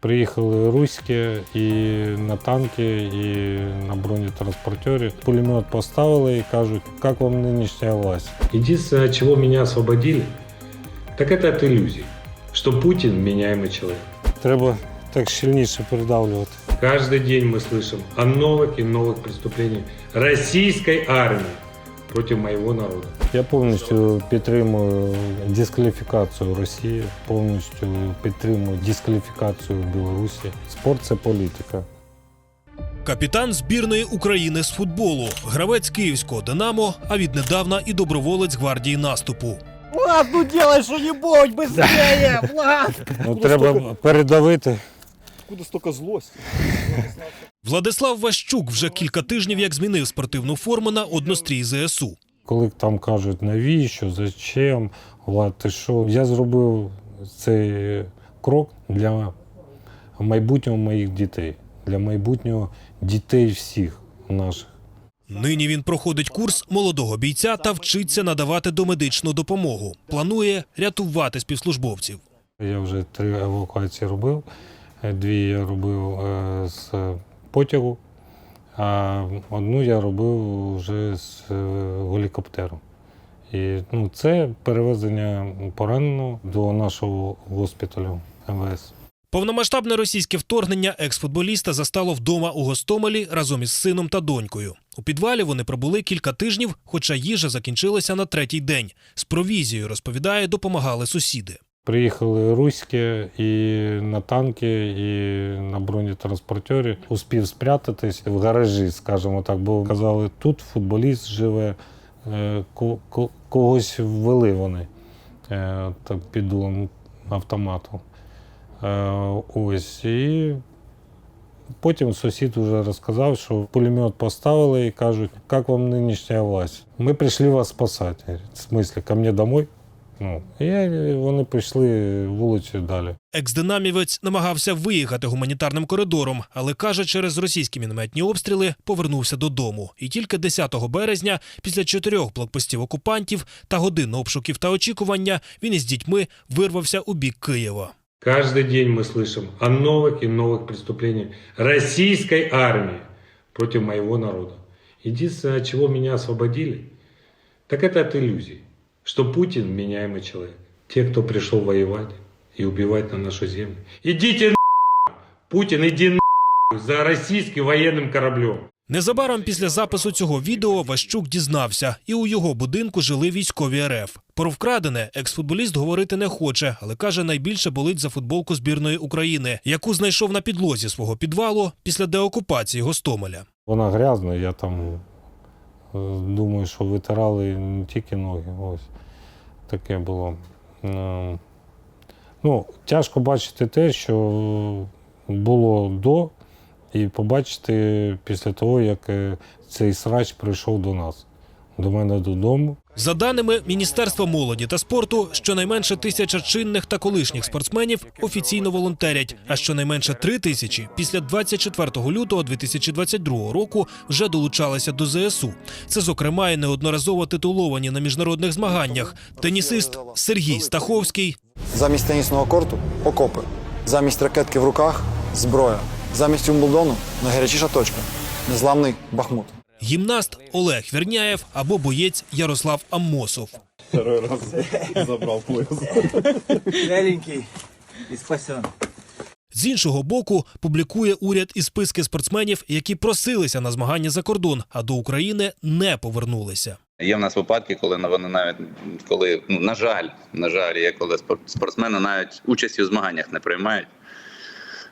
Приїхали руські і на танки, і на бронетранспортері. Пулемет поставили і кажуть, як вам нинішня власть? Единственное, от чего меня освободили, так это от иллюзий, что Путин меняемый человек. Треба так щільніше придавлювати. Каждый день мы слышим о новых и новых преступлениях российской армии против моего народа. Я повністю підтримую дискваліфікацію Росії, повністю підтримую дискваліфікацію Білорусі. Спорт це політика. Капітан збірної України з футболу, гравець київського Динамо, а віднедавна і доброволець гвардії наступу. Влад, ну делай что-нибудь быстрее, Влад! Ну, треба передавити. Откуда столько злости? Владислав Ващук вже кілька тижнів як змінив спортивну форму на однострій ЗСУ. Коли там кажуть, навіщо, зачем, Влад, ти що? Я зробив цей крок для майбутнього моїх дітей, для майбутнього дітей всіх наших. Нині він проходить курс молодого бійця та вчиться надавати домедичну допомогу. Планує рятувати співслужбовців. Я вже три евакуації робив. Дві я робив е, з потягу, а одну я робив вже з е, гелікоптеру. І ну, це перевезення пораненого до нашого госпіталю МВС. Повномасштабне російське вторгнення екс-футболіста застало вдома у Гостомелі разом із сином та донькою. У підвалі вони пробули кілька тижнів, хоча їжа закінчилася на третій день. З провізією, розповідає, допомагали сусіди. Приїхали руські і на танки, і на бронетранспортері. Успів спрятатись в гаражі, скажімо так, бо казали, тут футболіст живе, е, ко- ко- когось ввели вони е, так, під дулом автомату. Е, Ось. І потім сусід вже розказав, що пулемет поставили і кажуть, як вам нинішня власть? Ми прийшли вас спасати. В смислі, ко мені домой? Ну, і я- вони пішли вулицею далі. Екс-динамівець намагався виїхати гуманітарним коридором, але каже, через російські мінометні обстріли повернувся додому. І тільки 10 березня, після чотирьох блокпостів окупантів та годин обшуків та очікування, він із дітьми вирвався у бік Києва. Каждый день мы слышим о новых и новых преступлениях российской армии против моего народа. Единственное, от чего меня освободили, так это от иллюзий, что Путин меняемый человек. Те, кто пришел воевать и убивать на нашу землю. Идите на Путин, иди на за российским военным кораблем. Незабаром після запису цього відео Ващук дізнався, і у його будинку жили військові РФ. Про вкрадене екс-футболіст говорити не хоче, але каже, найбільше болить за футболку збірної України, яку знайшов на підлозі свого підвалу після деокупації Гостомеля. Вона грязна, я там думаю, що витирали не тільки ноги. Ось таке було. Е, Ну, тяжко бачити те, що було до, і побачити після того, як е, цей срач прийшов до нас, до мене додому. За даними Міністерства молоді та спорту, щонайменше тисяча чинних та колишніх спортсменів офіційно волонтерять, а щонайменше три тисячі після 24 лютого 2022 року вже долучалися до ЗСУ. Це, зокрема, і неодноразово титуловані на міжнародних змаганнях тенісист Сергій Стаховський, Замість тенісного корту окопи. Замість ракетки в руках зброя. Замість Умблдону найгарячіша точка. Незламний Бахмут. Гімнаст Олег Вірняєв або боєць Ярослав Аммосов. Вяленький и спасен. З іншого боку, публікує уряд і списки спортсменів, які просилися на змагання за кордон, а до України не повернулися. Є в нас випадки, коли вони навіть коли ну на жаль, на жаль, є коли спор- спортсмени навіть участі в змаганнях не приймають.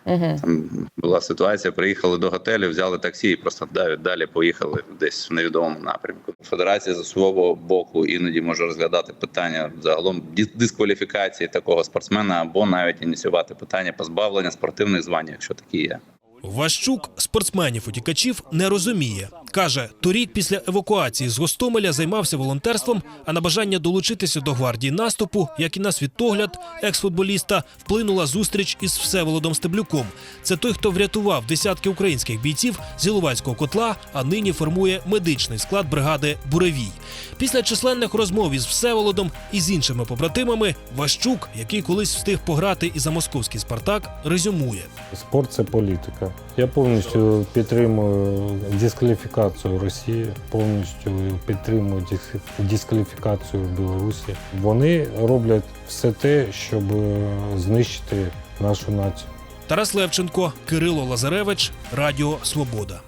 Там була ситуація, приїхали до готелю, взяли таксі і просто далі, далі поїхали десь в невідомому напрямку. Федерація з свого боку іноді може розглядати питання загалом дискваліфікації такого спортсмена або навіть ініціювати питання позбавлення спортивних звань, якщо такі є. Ващук спортсменів утікачів не розуміє. Каже, торік після евакуації з Гостомеля займався волонтерством, а на бажання долучитися до гвардії наступу, як і на світогляд екс-футболіста, вплинула зустріч із Всеволодом Стеблюком. Це той, хто врятував десятки українських бійців з Іловайського котла, а нині формує медичний склад бригади Буревій. Після численних розмов із Всеволодом і з іншими побратимами Ващук, який колись встиг пограти і за московський Спартак, резюмує. Спорт це політика. Я повністю підтримую дискваліфікацію Росії, повністю підтримують дискваліфікацію дискваліфікацію Білорусі. Вони роблять все те, щоб е, знищити нашу націю. Тарас Левченко, Кирило Лазаревич, Радіо Свобода.